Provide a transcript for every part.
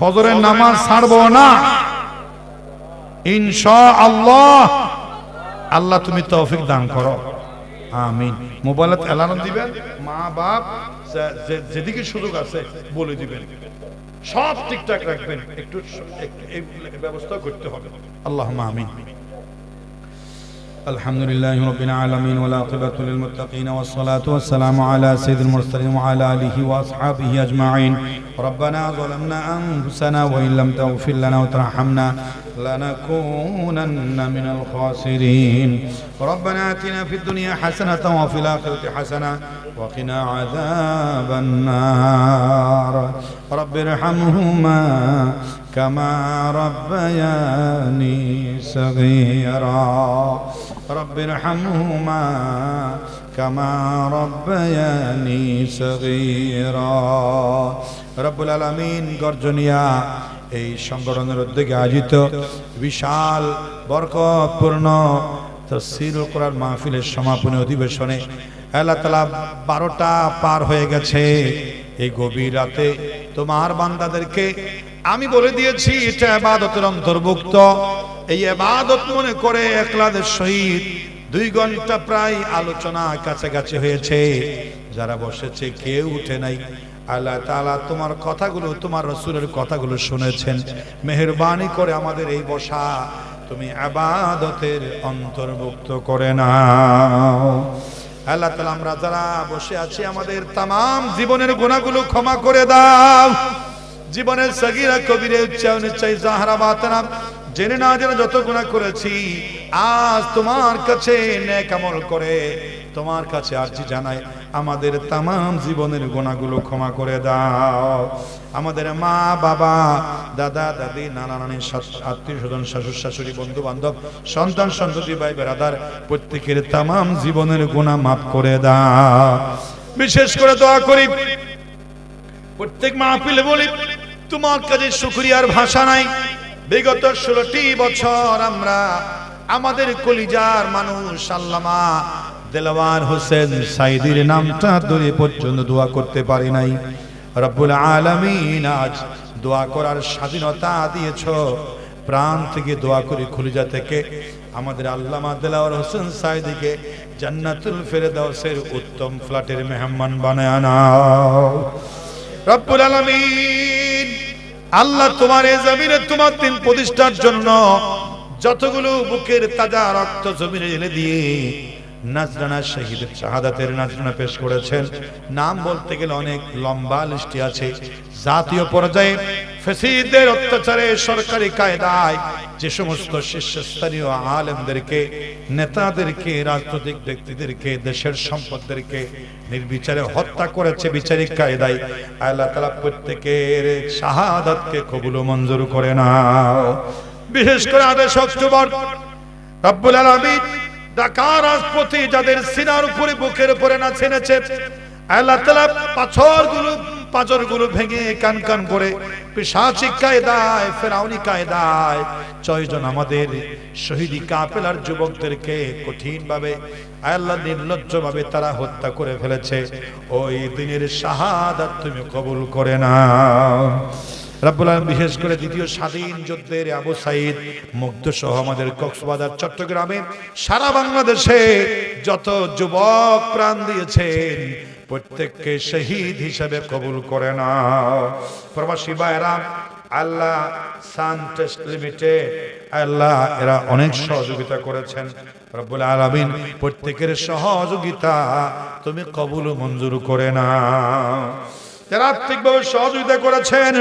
ফজরের নামাজ ছাড়বো না। ইনশা আল্লাহ আল্লাহ তুমি তৌফিক দান করো। আমিন। মোবাইলে অ্যালার্ম দিবেন মা বাপ যেদিকে সুযোগ আছে বলে দিবেন। সব ঠিকঠাক রাখবেন। একটু ব্যবস্থা করতে হবে। আল্লাহ আমিন। الحمد لله رب العالمين والعاقبة للمتقين والصلاة والسلام على سيد المرسلين وعلى آله وأصحابه أجمعين. ربنا ظلمنا أنفسنا وإن لم تغفر لنا وترحمنا لنكونن من الخاسرين. ربنا آتنا في الدنيا حسنة وفي الآخرة حسنة وقنا عذاب النار. رب ارحمهما كما ربياني صغيرا. رب ارحمهما كما ربياني صغيرا رب العالمين গর্জনিয়া এই সংগঠনের উদ্যোগে আয়োজিত বিশাল বরকতপূর্ণ তফসিরুল কোরআন মাহফিলের সমাপনী অধিবেশনে আল্লাহ তালা বারোটা পার হয়ে গেছে এই গভীর রাতে তোমার বান্দাদেরকে আমি বলে দিয়েছি এটা আবাদতের অন্তর্ভুক্ত এই আবাদত মনে করে একলাদের সহিত দুই ঘণ্টা প্রায় আলোচনা কাছাকাছি হয়েছে। যারা বসেছে, কেউ উঠে নাই। আল্লাহ তালা তোমার কথাগুলো, তোমার রসুলের কথাগুলো শুনেছেন। মেহরবানি করে আমাদের এই বসা তুমি আবাদতের অন্তর্ভুক্ত করে না আল্লাহ তালা আমরা যারা বসে আছি, আমাদের তাম জীবনের গুণাগুলো ক্ষমা করে দাও। জীবনের সগিরা কবিরে উচ্চারণের চাই জাহারা বাতানা জেনে না জেনে যত গুণা করেছি, আজ তোমার কাছে নেক আমল করে, তোমার কাছে আর্জি জানাই, আমাদের তাম জীবনের গোনাগুলো ক্ষমা করে দাও। আমাদের মা, বাবা, দাদা, দাদি, নানা, নানি আত্মীয় স্বজন শাশুর শাশুড়ি বন্ধু বান্ধব সন্তান, সন্ততি, ভাই বেড়াদার প্রত্যেকের তাম জীবনের গোনা মাফ করে দাও। বিশেষ করে দোয়া করি, প্রত্যেক মাহফিলে বলি, তোমার কাছে শুক্রিয়ার ভাষা নাই বিগত ষোলোটি বছর আমরা আমাদের কলিজার মানুষ আল্লামা দেলওয়ার হোসেন সাইদির নামটা ধরে পর্যন্ত দোয়া করতে পারি নাই। রব্বুল আলামিন আজ দোয়া করার স্বাধীনতা দিয়েছ। প্রাণ থেকে দোয়া করি খুলিজা থেকে। আমাদের আল্লামা দেলাওয়ার হোসেন সাইদিকে জান্নাতুল ফেরদাউসের উত্তম ফ্ল্যাটের মেহমান বানায় আনাও রব্বুল আলামিন আল্লাহ তোমার এ জমিনে তোমার তিন প্রতিষ্ঠার জন্য যতগুলো বুকের তাজা রক্ত জমিনে এনে দিয়ে নাজরানা শহীদের শাহাদাতের নাজরানা পেশ করেছেন। নাম বলতে গেলে অনেক লম্বা লিস্টি আছে। জাতীয় পর্যায়ে ফেসিদের অত্যাচারে সরকারি কায়দায় যে সমস্ত শীর্ষস্থানীয় আলেমদেরকে, নেতাদেরকে, রাজনৈতিক ব্যক্তিদেরকে, দেশের সম্পদদেরকে নির্বিচারে হত্যা করেছে বিচারিক কায়দায়, আল্লাহ তালা প্রত্যেকের শাহাদাতকে কবুল মঞ্জুর করে না বিশেষ করে আদেশ অক্টোবর রব্বুল ঢাকা রাজপথে যাদের সিনার উপরে, বুকের উপরে না ছেনেছে, আল্লাহ তালা পাথরগুলো পাঁচরগুলো ভেঙে কান কান করে পিসাচি কায়দায়, ফেরাউনি কায়দায়, ছয়জন আমাদের শহীদি কাপেলার যুবকদেরকে কঠিন ভাবে আল্লাহ নির্লজ্জ ভাবে তারা হত্যা করে ফেলেছে। ওই দিনের শাহাদাত তুমি কবুল করে না রাব্বুল আলামিন বিশেষ করে দ্বিতীয় স্বাধীন যুদ্ধের আবু সাইদ মুগ্ধ সহ আমাদের কক্সবাজার, চট্টগ্রামে সারা বাংলাদেশে যত যুবক প্রাণ দিয়েছেন প্রত্যেককে শহীদ হিসেবে কবুল করে না। প্রবাসী ভাইরা আল্লাহ লিমিটেড, আল্লাহ এরা অনেক সহযোগিতা করেছেন। রব্বুল আলামিন প্রত্যেকের সহযোগিতা তুমি কবুল মঞ্জুর করে না। যারা আর্থিকভাবে সহযোগিতা করেছেন,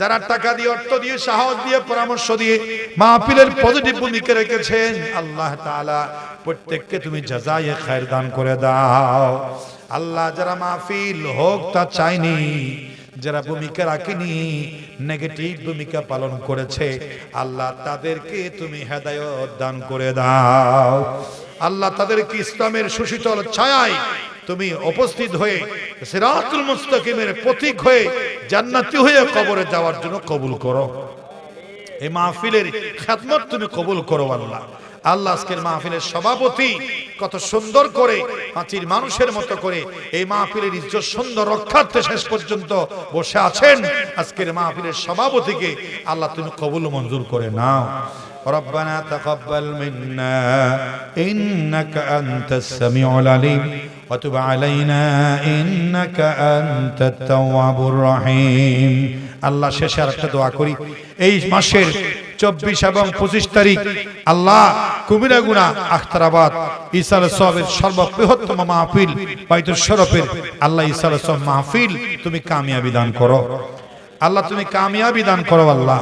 যারা টাকা দিয়ে, অর্থ দিয়ে, সাহস দিয়ে, পরামর্শ দিয়ে মাহফিলের পজিটিভ ভূমিকা রেখেছেন, আল্লাহ তাআলা প্রত্যেককে তুমি জাজায়ে খায়ের দান করে দাও। আল্লাহ যারা মাহফিল হোক তা চাইনি যারা ভূমিকা রাখেনি নেগেটিভ ভূমিকা পালন করেছে, আল্লাহ তাদেরকে তুমি হেদায়ত দান করে দাও। আল্লাহ তাদেরকে ইসলামের সুশীতল ছায়ায় তুমি উপস্থিত হয়ে, সিরাতুল মুস্তাকিমের প্রতীক হয়ে, জান্নাতি হয়ে কবরে যাওয়ার জন্য কবুল করো। এই মাহফিলের খেদমত তুমি কবুল করো আল্লাহ। আল্লাহ আজকের মাহফিলের সভাপতি কত সুন্দর করে পাঁচির মানুষের মতো করে এই মাহফিলের ইজ্জত সুন্দর রক্ষার্থে শেষ পর্যন্ত বসে আছেন আজকের মাহফিলের সভাপতিকে আল্লাহ তুমি কবুল মঞ্জুর করে নাও ربنا تقبل منا إنك أنت السميع العليم وتب علينا إنك أنت التواب الرحيم আল্লাহ শেষে আর একটা দোয়া করি এই মাসের চব্বিশ এবং পঁচিশ তারিখ আল্লাহ কুমিরাগুনা আখতারাবাদ ইসাল সবের সর্ববৃহত্তম মাহফিল বাইতুল শরফের আল্লাহ ইসাল সব মাহফিল তুমি কামিয়াবি দান করো আল্লাহ তুমি কামিয়াবি দান করো আল্লাহ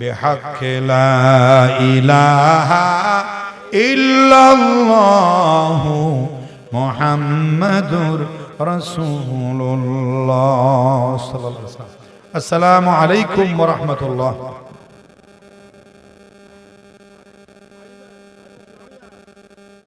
بحق لا إله إلا الله محمد رسول الله صلى الله عليه وسلم السلام عليكم ورحمة الله